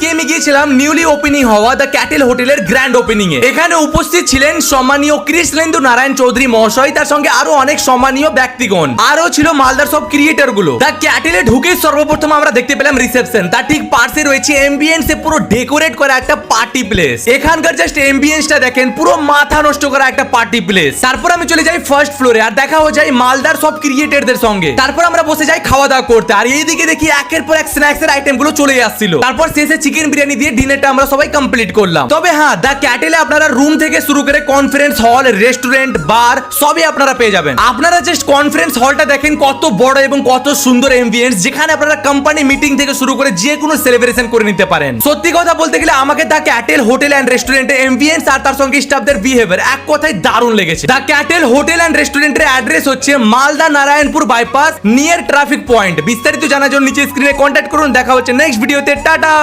আজকে আমি গিয়েছিলাম নিউলি ওপেনিং হওয়া দ্য ক্যাটেল হোটেলের গ্র্যান্ড ওপেনিং এ। এখানে উপস্থিত ছিলেন সম্মানীয় কৃষ্ণেন্দু নারায়ণ চৌধুরী মহাশয়, তার সঙ্গে আরও অনেক সম্মানীয় ব্যক্তিগণ। আরও ছিল মালদার সব ক্রিয়েটরগুলো। দ্য ক্যাটেলে ঢুকে সর্বপ্রথম আমরা দেখতে পেলাম রিসেপশন তার ঠিক পাশে রয়েছে এমবিয়েন্স পুরো ডেকোরেট করা একটা পার্টি প্লেস এখানকার জাস্ট এমবিয়েন্সটা দেখেন, পুরো মাথা নষ্ট করা একটা পার্টি প্লেস তারপর আমি চলে যাই ফার্স্ট ফ্লোরে আর দেখা হয়ে যায় মালদার সব ক্রিয়েটরদের সঙ্গে। তারপর আমরা বসে যাই খাওয়া দাওয়া করতে। আর এইদিকে দেখি একের পর এক স্ন্যাক্স এর আইটেমগুলো চলে আসছিল। তারপর শেষে চিকেন বিরিয়ানি দিয়ে ডিনারটা আমরা সবাই কমপ্লিট করলাম। তবে হ্যাঁ দা ক্যাটেলে আপনারা রুম থেকে শুরু করে কনফারেন্স হল রেস্টুরেন্ট বার সবই আপনারা পেয়ে যাবেন। আপনারা জাস্ট কনফারেন্স হলটা দেখেন কত বড় এবং কত সুন্দর এমবিয়েন্স যেখানে আপনারা কোম্পানি মিটিং থেকে শুরু করে যে কোনো সেলিব্রেশন করে নিতে পারেন। সত্যি কথা বলতে গেলে আমাকে দা ক্যাটেল হোটেল অ্যান্ড রেস্টুরেন্টের এমবিয়েন্স আর তার সঙ্গে স্টাফদের বিহেভিয়ার এক কথায় দারুণ লেগেছে। দা ক্যাটেল হোটেল অ্যান্ড রেস্টুরেন্টের অ্যাড্রেস হচ্ছে Malda Narayanpur bypass near traffic point বিস্তারিত জানার জন্য নিচে স্ক্রিনে কন্ট্যাক্ট করুন। দেখা হচ্ছে নেক্সট ভিডিওতে টাটা!